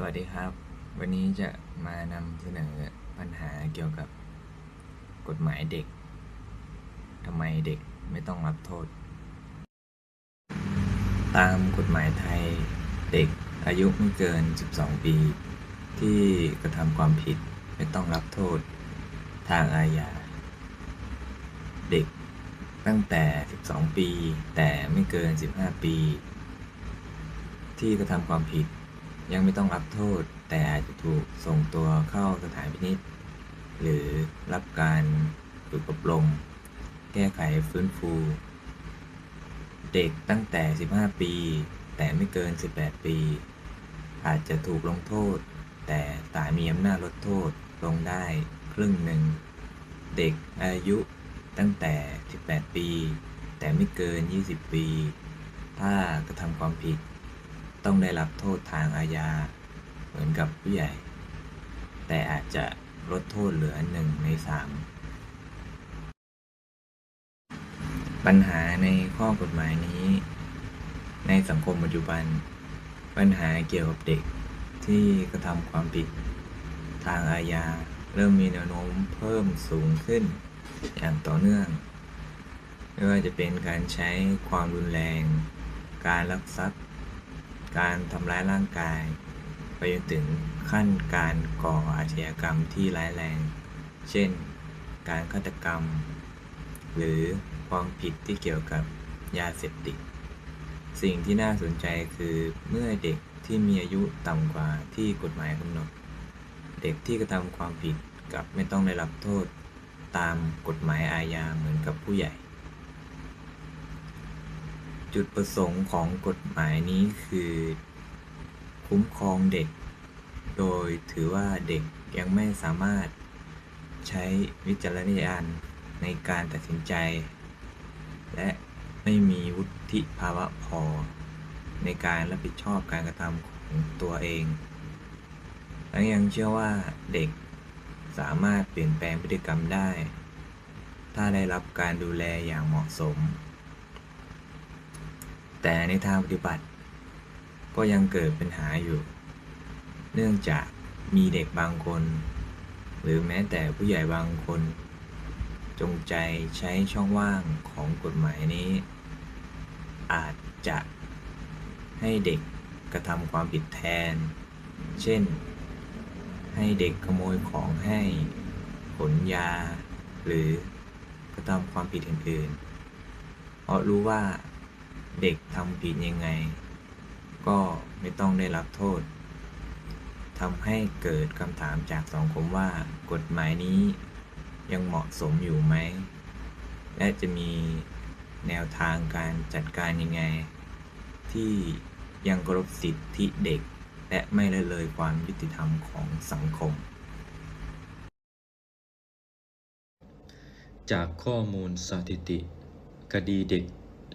สวัสดีครับ วันนี้จะมานำเสนอปัญหาเกี่ยวกับกฎหมายเด็กทำไมเด็กไม่ต้องรับโทษ ตามกฎหมายไทยเด็กอายุไม่เกิน 12 ปี ที่กระทำความผิดไม่ต้องรับโทษ ทางอาญาเด็กตั้งแต่ 12 ปี แต่ไม่เกิน 15 ปี ที่กระทำความผิด ยังไม่ต้องรับโทษ แต่อาจจะถูกส่งตัวเข้าสถานพินิษหรือรับการฝึกอบรม แก้ไขฟื้นฟู เด็กตั้งแต่ 15 ปี แต่ไม่เกิน 18 ปี อาจจะถูกลงโทษ แต่ศาลมีอำนาจลดโทษลงได้ครึ่งหนึ่ง เด็กอายุตั้งแต่ 18 ปี แต่ไม่เกิน 20 ปี ถ้ากระทำความผิด ต้องได้รับโทษทางอาญาเหมือนกับผู้ใหญ่ แต่อาจจะลดโทษเหลือหนึ่งในสามปัญหาในข้อกฎหมายนี้ ในสังคมปัจจุบัน ปัญหาเกี่ยวกับเด็กที่กระทำความผิดทางอาญาเริ่มมีแนวโน้มเพิ่มสูงขึ้นอย่างต่อเนื่อง ไม่ว่าจะเป็นการใช้ความรุนแรง การลักทรัพย์ การทำร้ายร่างกาย ไปจนถึงขั้นการก่ออาชญากรรมที่ร้ายแรง เช่น การฆาตกรรม หรือความผิดที่เกี่ยวกับยาเสพติด สิ่งที่น่าสนใจคือเมื่อเด็กที่มีอายุต่ำกว่าที่กฎหมายกำหนด เด็กที่กระทำความผิดกับไม่ต้องได้รับโทษ ตามกฎหมายอาญาเหมือนกับผู้ใหญ่ จุดประสงค์ของกฎหมายนี้คือ คุ้มครองเด็ก โดยถือว่าเด็กยังไม่สามารถใช้วิจารณญาณในการตัดสินใจ และไม่มีวุฒิภาวะพอ ในการรับผิดชอบการกระทำของตัวเองและยังเชื่อว่าเด็กสามารถเปลี่ยนแปลงพฤติกรรมได้ ถ้าได้รับการดูแลอย่างเหมาะสม แต่ในทางปฏิบัติ ก็ยังเกิดปัญหาอยู่ เนื่องจากมีเด็กบางคน หรือแม้แต่ผู้ใหญ่บางคน จงใจใช้ช่องว่างของกฎหมายนี้ อาจจะให้เด็กกระทำความผิดแทน เช่น ให้เด็กขโมยของให้ขนยา หรือกระทำความผิดอื่นๆ เพราะรู้ว่า เด็กทำผิดยังไง ก็ไม่ต้องได้รับโทษทำให้เกิดคำถามจากสังคมว่ากฎหมายนี้ยังเหมาะสมอยู่ไหม และจะมีแนวทางการจัดการยังไง ที่ยังเคารพสิทธิเด็ก และไม่ละเลยความยุติธรรมของสังคม จากข้อมูลสถิติ คดีเด็ก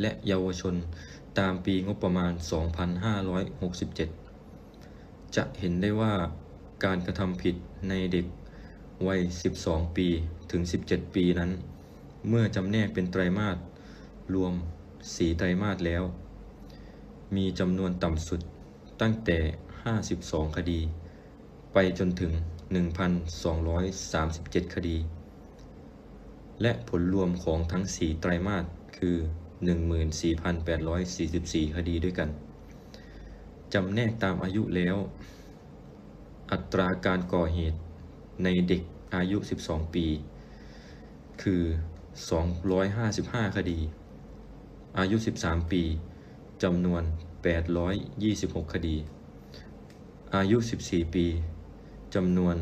และเยาวชนตามปีงบประมาณ 2567 จะเห็นได้ว่าการกระทำผิดในเด็กวัย 12 ปีถึง 17 ปีนั้น เมื่อจำแนกเป็นไตรมาสรวม 4 ไตรมาสแล้ว มีจำนวนต่ำสุดตั้งแต่ 52 คดี ไปจนถึง 1,237 คดี และผลรวมของทั้ง 4 ไตรมาสคือ 14,844 คดีด้วยกัน จำแนกตามอายุแล้ว อัตราการก่อเหตุในเด็กอายุ 12 ปี คือ 255 คดี อายุ 13 ปีจำนวน 826 คดี อายุ 14 ปีจำนวน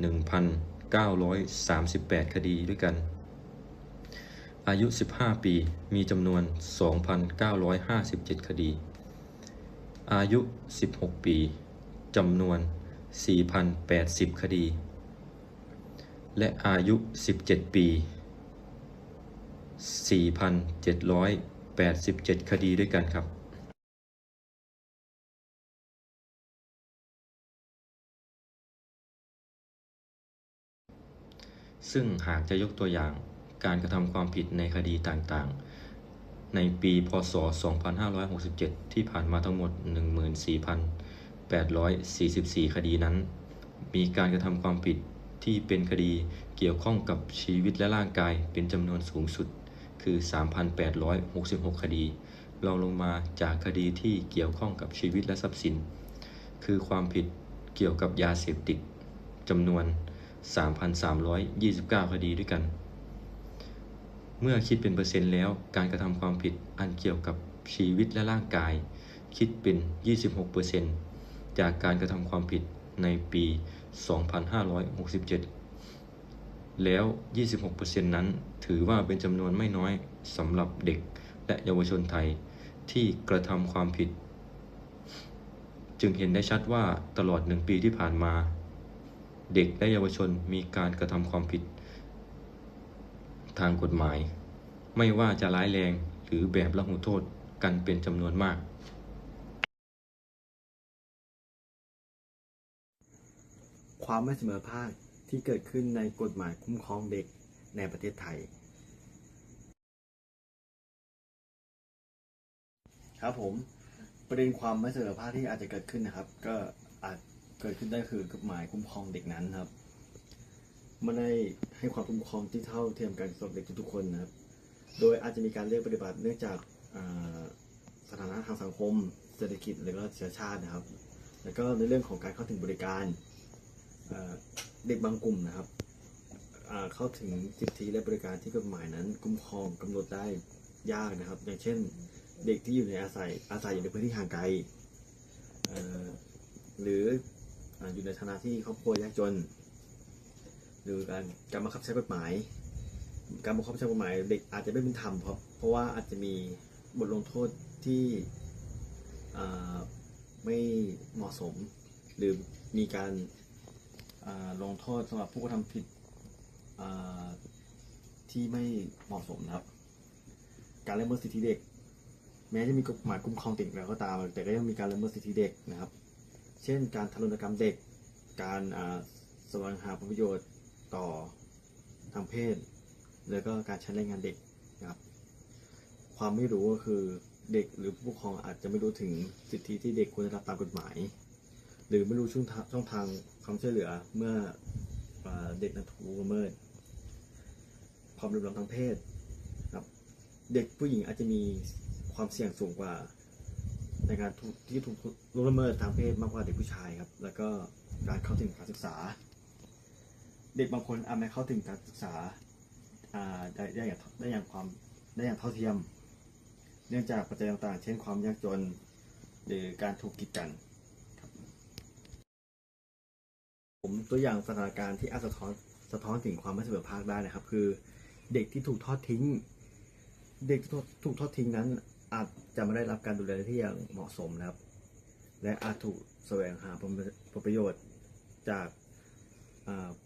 1,938 คดีด้วยกัน อายุ 15 ปี มีจำนวน 2,957 คดี อายุ 16 ปี จำนวน 4,080 คดี และอายุ 17 ปี 4,787 คดีด้วยกันครับซึ่งหากจะยกตัวอย่าง การกระทำความผิดในคดีต่างๆ ในปีพศ 2567 ที่ผ่านมาทั้งหมด 14,844 คดีนั้น มีการกระทำความผิดที่เป็นคดีเกี่ยวข้องกับชีวิตและร่างกายเป็นจำนวนสูงสุด คือ 3,866 คดี รองลงมาจากคดีที่เกี่ยวข้องกับชีวิตและทรัพย์สิน คือความผิดเกี่ยวกับยาเสพติดจำนวน 3,329 คดีด้วยกัน เมื่อคิดเป็นเปอร์เซ็นต์แล้ว การกระทำความผิดอันเกี่ยวกับชีวิตและร่างกาย คิดเป็น 26%จากการกระทำความผิดในปี 2567 แล้ว 26%นั้นถือว่าเป็นจำนวนไม่น้อยสำหรับเด็กและเยาวชนไทยที่กระทำความผิด จึงเห็นได้ชัดว่าตลอดหนึ่งปีที่ผ่านมา เด็กและเยาวชนมีการกระทำความผิด ทางกฎหมาย ไม่ว่าจะร้ายแรงหรือแบบละหูโทษกันเป็นจำนวนมาก ความไม่เสมอภาคที่เกิดขึ้นในกฎหมายคุ้มครองเด็กในประเทศไทย ครับผมประเด็นความไม่เสมอภาคที่อาจจะเกิดขึ้นนะครับ ก็อาจเกิดขึ้นได้คือกฎหมายคุ้มครองเด็กนั้นครับ ไม่ได้ให้ความคุ้มครองที่เท่าเทียมกันสำหรับเด็กทุกๆคนนะครับ โดยอาจจะมีการเลือกปฏิบัติเนื่องจากสถานะทางสังคม เศรษฐกิจหรือก็เชื้อชาตินะครับ แล้วก็ในเรื่องของการเข้าถึงบริการเด็กบางกลุ่มนะครับเข้าถึงสิทธิและบริการที่กฎหมายนั้นคุ้มครองกำหนดได้ยากนะครับ อย่างเช่นเด็กที่อยู่ในอาศัยอาศัยอยู่ในพื้นที่ห่างไกลหรืออ่าอยู่ในฐานะที่ครอบครัวยากจน หรือการการบังคับใช้กฎหมาย การบังคับใช้กฎหมายเด็กอาจจะไม่เป็นธรรมเพราะเพราะว่าอาจจะมีบทลงโทษที่ไม่เหมาะสม หรือมีการลงโทษสำหรับผู้กระทำผิดที่ไม่เหมาะสมนะครับ การละเมิดสิทธิเด็ก แม้จะมีกฎหมายคุ้มครองเด็กแล้วก็ตาม แต่ก็ยังมีการละเมิดสิทธิเด็กนะครับ เช่น การทารุณกรรมเด็ก การอ่าแสวงหาผลประโยชน์ ต่อทางเพศ แล้วก็การใช้แรงงานเด็กนะครับ ความไม่รู้ก็คือเด็กหรือผู้ปกครองอาจจะไม่รู้ถึงสิทธิที่เด็กควรได้รับตามกฎหมาย หรือไม่รู้ช่องทางช่องทางความช่วยเหลือเมื่ออเด็กนั้นถูกละเมิดความรุนแรงทางเพศครับ เด็กผู้หญิงอาจจะมีความเสี่ยงสูงกว่า ในการที่ถูกล่วงละเมิดทางเพศมากกว่าเด็กผู้ชายครับ แล้วก็การเข้าถึงการศึกษา เด็กบางคนอาจไม่เข้าถึงการศึกษาได้ได้อย่างได้อย่างความได้อย่างเท่าเทียม เนื่องจากปัจจัยต่างๆ เช่นความยากจน หรือการถูกกีดกันผมตัวอย่างสถานการณ์ที่อาจสะท้อนสะท้อนถึงความไม่เสมอภาคได้นะครับ คือเด็กที่ถูกทอดทิ้ง เด็กที่ถูกทอดทิ้งนั้น อาจจะไม่ได้รับการดูแลที่อย่างเหมาะสมนะครับ และอาจถูกแสวงหาผลประโยชน์จาก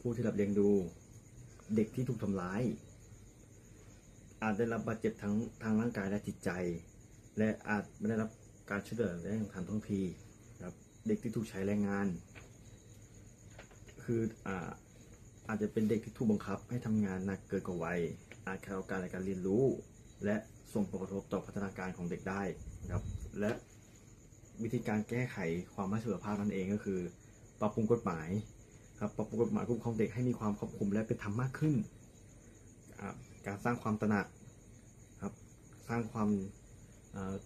ผู้ที่รับเลี้ยงดูเด็กที่ถูกทำร้าย อาจได้รับบาดเจ็บทั้งทางร่างกายและจิตใจ และอาจไม่ได้รับการช่วยเหลือได้อย่างทันท่วงทีครับเด็กที่ถูกใช้แรงงาน คืออ่าอาจจะเป็นเด็กที่ถูกบังคับให้ทำงานหนักเกินกว่าวัย อาจขาดโอกาสในการเรียนรู้ และส่งผลกระทบต่อพัฒนาการของเด็กได้นะครับ และวิธีการแก้ไขความไม่เสมอภาคนั่นเองก็คือ ปรับปรุงกฎหมาย ครับปรับปรุงกฎหมายคุ้มครองเด็กให้มีความครอบคลุมและเป็นธรรมมากขึ้น การสร้างความตระหนักครับสร้างความ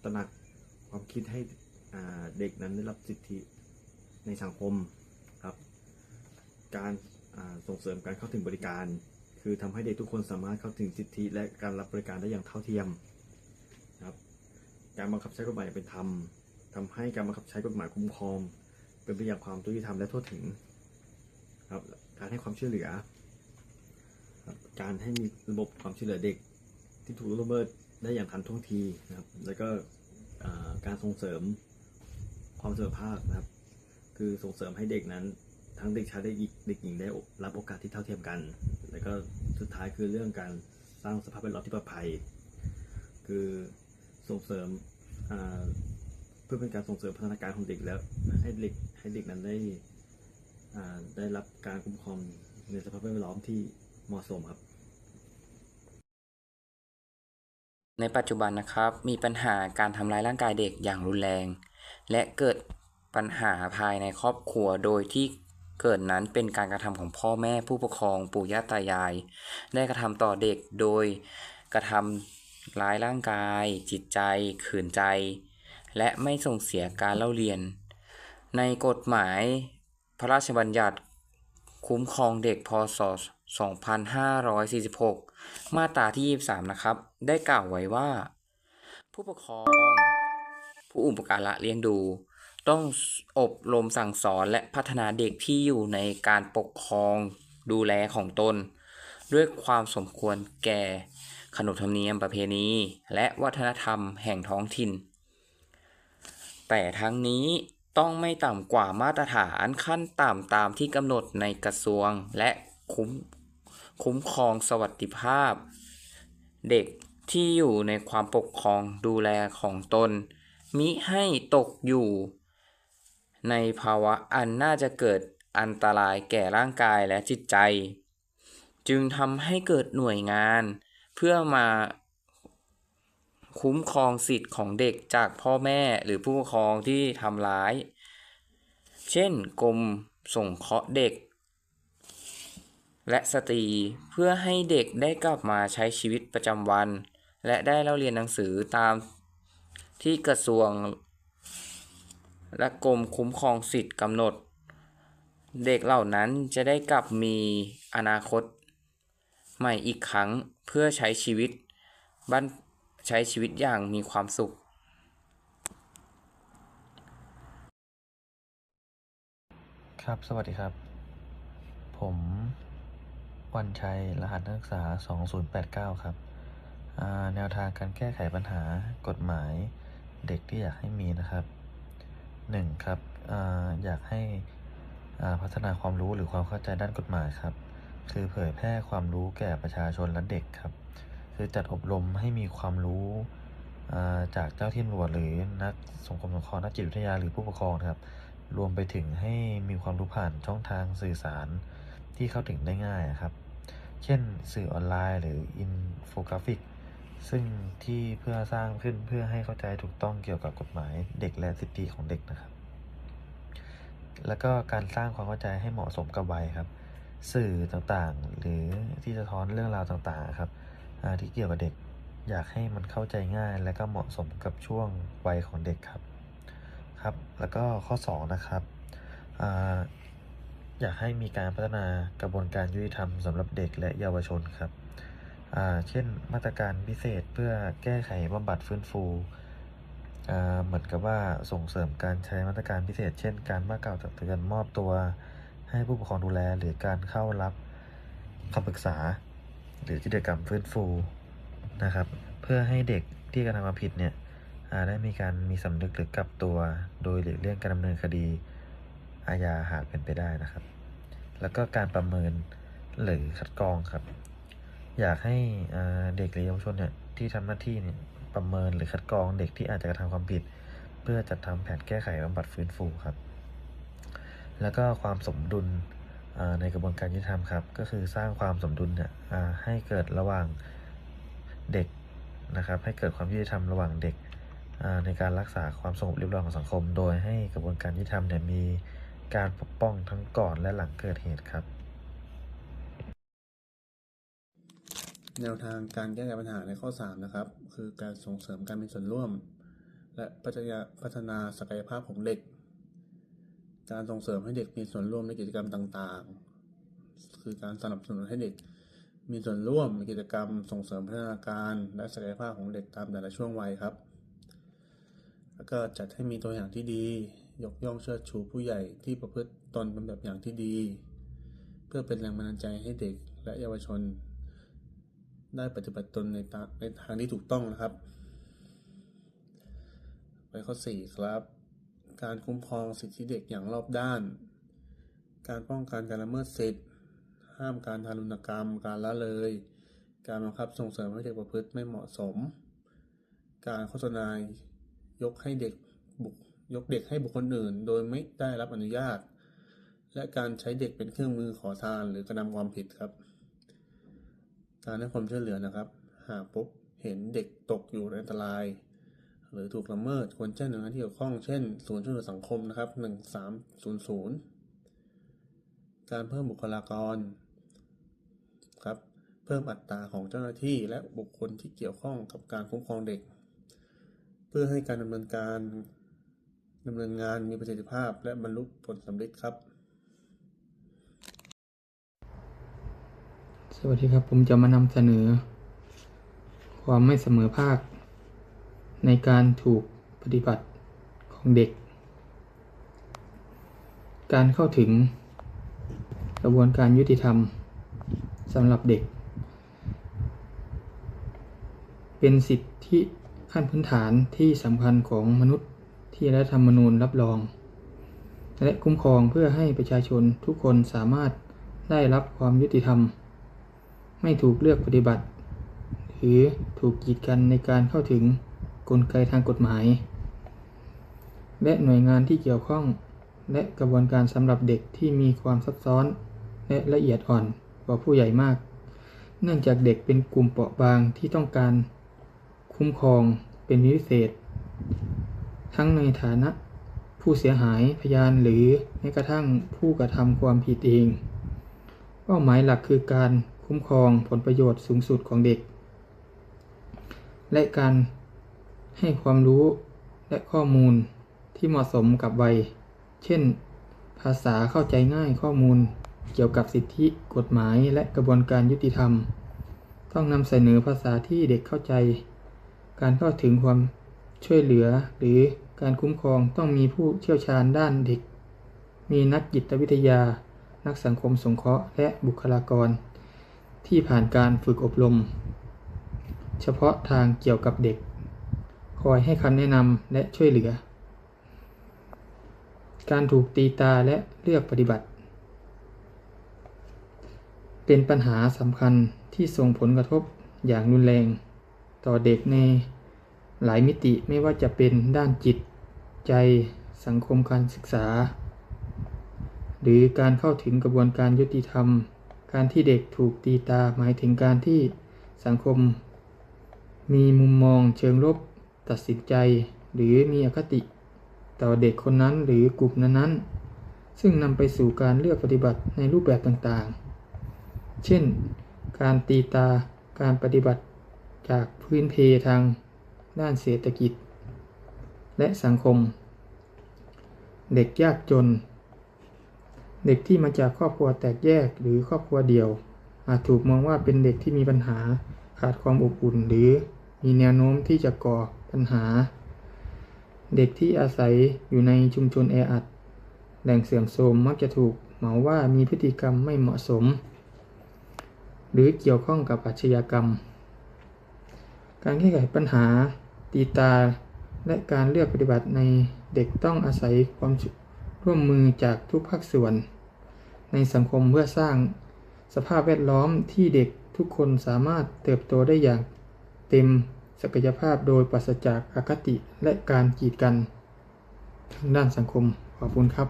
ตระหนักความคิดให้เด็กนั้นได้รับสิทธิในสังคมครับ การส่งเสริมการเข้าถึงบริการ คือทำให้เด็กทุกคนสามารถเข้าถึงสิทธิและการรับบริการได้อย่างเท่าเทียมครับ การบังคับใช้กฎหมายเป็นธรรมทำให้การบังคับใช้กฎหมายคุ้มครอง เป็นไปอย่างความยุติธรรมและทั่วถึง ครับการให้ความช่วยเหลือครับการให้มีระบบความช่วยเหลือเด็ก ที่ถูกล่วงละเมิดได้อย่างทันท่วงทีนะครับ แล้วก็การส่งเสริมความเสมอภาคนะครับ คือส่งเสริมให้เด็กนั้น ทั้งเด็กชายและเด็กหญิงได้รับโอกาสที่เท่าเทียมกัน แล้วก็สุดท้ายคือเรื่องการสร้างสภาพแวดล้อมที่ปลอดภัย คือส่งเสริมเพื่อเป็นการส่งเสริมพัฒนาการของเด็กแล้วให้เด็กให้เด็กนั้นได้ ได้รับการคุ้มครองในสภาพแวดล้อมที่เหมาะสมครับ ในปัจจุบันนะครับมีปัญหาการทำร้ายร่างกายเด็กอย่างรุนแรง และเกิดปัญหาภายในครอบครัวโดยที่เกิดนั้นเป็นการกระทำของพ่อแม่ผู้ปกครองปู่ย่าตายาย ได้กระทำต่อเด็กโดยกระทำร้ายร่างกาย จิตใจ ขืนใจ และไม่ส่งเสียการเล่าเรียน ในกฎหมาย พระราชบัญญัติ คุ้มครองเด็กพศ 2546 มาตราที่ 23 นะครับ ได้กล่าวไว้ว่า ผู้ปกครอง ผู้อุปการะเลี้ยงดู ต้องอบรมสั่งสอนและพัฒนาเด็กที่อยู่ในการปกครองดูแลของตน ด้วยความสมควรแก่ขนบธรรมเนียมประเพณี และวัฒนธรรมแห่งท้องถิ่น แต่ทั้งนี้ ต้องไม่ต่ำกว่ามาตรฐานขั้นต่ำตามที่กำหนดในกระทรวงและคุ้มคุ้มครองสวัสดิภาพ เด็กที่อยู่ในความปกครองดูแลของตน มิให้ตกอยู่ ในภาวะอันน่าจะเกิดอันตรายแก่ร่างกายและจิตใจ จึงทำให้เกิดหน่วยงาน เพื่อมา คุ้มครองสิทธิ์ของเด็กจากพ่อแม่หรือผู้ปกครองที่ทำร้าย เช่นกรมส่งเคราะห์เด็ก และสตรีเพื่อให้เด็กได้กลับมาใช้ชีวิตประจำวัน และได้เล่าเรียนหนังสือตามที่กระทรวง และกรมคุ้มครองสิทธิ์กำหนด เด็กเหล่านั้นจะได้กลับมีอนาคต ใหม่อีกครั้งเพื่อใช้ชีวิตบ้าน ใช้ชีวิตอย่างมีความสุข ครับ สวัสดีครับ ผมวันชัย รหัสนักศึกษา 2089 ครับ แนวทางการแก้ไขปัญหากฎหมายเด็กที่อยากให้มีนะครับ 1. ครับออยากให้พัฒนาความรู้หรือความเข้าใจด้านกฎหมายครับ คือเผยแพร่ความรู้แก่ประชาชนและเด็กครับ คือจัดอบรมให้มีความรู้จากเจ้าที่ตำรวจหรือนักสังคมสงเคราะห์นักจิตวิทยาหรือผู้ปกครองครับ รวมไปถึงให้มีความรู้ผ่านช่องทางสื่อสารที่เข้าถึงได้ง่ายครับ เช่นสื่อออนไลน์หรืออินโฟกราฟิก ซึ่งที่เพื่อสร้างขึ้นเพื่อให้เข้าใจถูกต้องเกี่ยวกับกฎหมายเด็กและสิทธิของเด็กนะครับ แล้วก็การสร้างความเข้าใจให้เหมาะสมกับวัยครับ สื่อต่างๆ หรือที่สะท้อนเรื่องราวต่างๆ ครับ ที่เกี่ยวกับเด็ก อยากให้มันเข้าใจง่ายและก็เหมาะสมกับช่วงวัยของเด็กครับครับ แล้วก็ข้อ 2 นะครับออยากให้มีการพัฒนากระบวนการยุติธรรมสำหรับเด็กและเยาวชนครับเช่นมาตรการพิเศษเพื่อแก้ไขบำบัดฟื้นฟูเหมือนกับว่าส่งเสริมการใช้มาตรการพิเศษ เช่น การว่าก่าวตักเตือนมอบตัว ให้ผู้ปกครองดูแลหรือการเข้ารับคำปรึกษา หรือกิจกรรมฟื้นฟูนะครับ เพื่อให้เด็กที่กระทำความผิดเนี่ยได้มีการมีสำนึกหรือกลับตัว โดยหลีกเลี่ยงการดำเนินคดีอาญาหากเป็นไปได้นะครับ แล้วก็การประเมินหรือคัดกรองครับ อยากให้เด็กหรือเยาวชนเนี่ยที่ทำหน้าที่เนี่ยประเมินหรือคัดกรองเด็กที่อาจจะกระทำความผิด เพื่อจัดทำแผนแก้ไขบำบัดฟื้นฟูครับ แล้วก็ความสมดุล ในกระบวนการยุติธรรมครับ ก็คือสร้างความสมดุลเนี่ยให้เกิดระหว่างเด็กนะครับ ให้เกิดความยุติธรรมระหว่างเด็กในการรักษาความสงบเรียบร้อยของสังคม โดยให้กระบวนการยุติธรรมเนี่ยมีการปกป้องทั้งก่อนและหลังเกิดเหตุครับ แนวทางการแก้ไขปัญหาในข้อ 3 นะครับ คือการส่งเสริมการมีส่วนร่วม และพัฒนาศักยภาพของเด็ก การส่งเสริมให้เด็กมีส่วนร่วมในกิจกรรมต่างๆ คือการสนับสนุนให้เด็กมีส่วนร่วมในกิจกรรมส่งเสริมพัฒนาการและศักยภาพของเด็กตามแต่ละช่วงวัยครับ แล้วก็จัดให้มีตัวอย่างที่ดี ยกย่องเชิดชูผู้ใหญ่ที่ประพฤติตนเป็นแบบอย่างที่ดี เพื่อเป็นแรงบันดาลใจให้เด็กและเยาวชน ได้ปฏิบัติตนในตาในทางที่ถูกต้องนะครับ ไปข้อ 4 ครับ การคุ้มครองสิทธิเด็กอย่างรอบด้าน การป้องกันการละเมิดสิทธิห้ามการทารุณกรรม การละเลย การบังคับส่งเสริมให้เด็กประพฤติไม่เหมาะสม การโฆษณายกให้เด็กบุกยกเด็กให้บุคคลอื่น โดยไม่ได้รับอนุญาต และการใช้เด็กเป็นเครื่องมือขอทานหรือกระทำความผิดครับ การให้ความช่วยเหลือนะครับ หากพบเห็นเด็กตกอยู่ในอันตราย หรือถูกละเมิดควรแจ้งหน่วยงานที่เกี่ยวข้องเช่นศูนย์ช่วยเหลือสังคมนะครับหนึ่งสามศูนย์ศูนย์การเพิ่มบุคลากรครับเพิ่มอัตราของเจ้าหน้าที่และบุคคลที่เกี่ยวข้องกับการคุ้มครองเด็ก เพื่อให้การดำเนินการดำเนินงานมีประสิทธิภาพ และบรรลุผลสำเร็จครับ สวัสดีครับผมจะมานำเสนอ ความไม่เสมอภาค ในการถูกปฏิบัติของเด็ก การเข้าถึงกระบวนการยุติธรรมสำหรับเด็ก เป็นสิทธิขั้นพื้นฐานที่สำคัญของมนุษย์ที่รัฐธรรมนูญรับรอง และคุ้มครองเพื่อให้ประชาชนทุกคนสามารถได้รับความยุติธรรม ไม่ถูกเลือกปฏิบัติ หรือถูกกีดกันในการเข้าถึง กลไกทางกฎหมาย และหน่วยงานที่เกี่ยวข้อง และกระบวนการสำหรับเด็กที่มีความซับซ้อน และละเอียดอ่อนกว่าผู้ใหญ่มาก เนื่องจากเด็กเป็นกลุ่มเปราะบางที่ต้องการคุ้มครองเป็นพิเศษ ทั้งในฐานะผู้เสียหายพยานหรือแม้กระทั่งผู้กระทำความผิดเอง เป้าหมายหลักคือการคุ้มครองผลประโยชน์สูงสุดของเด็ก และการ ให้ความรู้และข้อมูลที่เหมาะสมกับวัย เช่น ภาษาเข้าใจง่ายข้อมูล เกี่ยวกับสิทธิกฎหมายและกระบวนการยุติธรรม ต้องนำเสนอภาษาที่เด็กเข้าใจ การเข้าถึงความช่วยเหลือหรือการคุ้มครองต้องมีผู้เชี่ยวชาญด้านเด็ก มีนักจิตวิทยา นักสังคมสงเคราะห์และบุคลากร ที่ผ่านการฝึกอบรม เฉพาะทางเกี่ยวกับเด็ก คอยให้คำแนะนำและช่วยเหลือ การถูกตีตาและเลือกปฏิบัติ เป็นปัญหาสำคัญที่ส่งผลกระทบอย่างรุนแรง ต่อเด็กในหลายมิติไม่ว่าจะเป็นด้านจิต ใจสังคมการศึกษา หรือการเข้าถึงกระบวนการยุติธรรม การที่เด็กถูกตีตาหมายถึงการที่สังคม มีมุมมองเชิงลบ ตัดสินใจหรือมีอคติต่อเด็กคนนั้นหรือกลุ่มนั้นๆ ซึ่งนำไปสู่การเลือกปฏิบัติในรูปแบบต่างๆ เช่น การตีตาการปฏิบัติจากพื้นเพทางด้านเศรษฐกิจ และสังคม เด็กยากจน เด็กที่มาจากครอบครัวแตกแยกหรือครอบครัวเดียว อาจถูกมองว่าเป็นเด็กที่มีปัญหาขาดความอบอุ่นหรือมีแนวโน้มที่จะก่อ ปัญหา เด็กที่อาศัยอยู่ในชุมชนแออัด แหล่งเสื่อมโทรมมักจะถูกเหมาว่ามีพฤติกรรมไม่เหมาะสม หรือเกี่ยวข้องกับอาชญากรรม การแก้ไขปัญหาตีตา และการเลือกปฏิบัติในเด็กต้องอาศัยความร่วมมือจากทุกภาคส่วน ในสังคมเพื่อสร้างสภาพแวดล้อมที่เด็กทุกคนสามารถเติบโตได้อย่างเต็ม ศักยภาพโดยปราศจากอคติและการกีดกัน ทางด้านสังคมขอบคุณครับ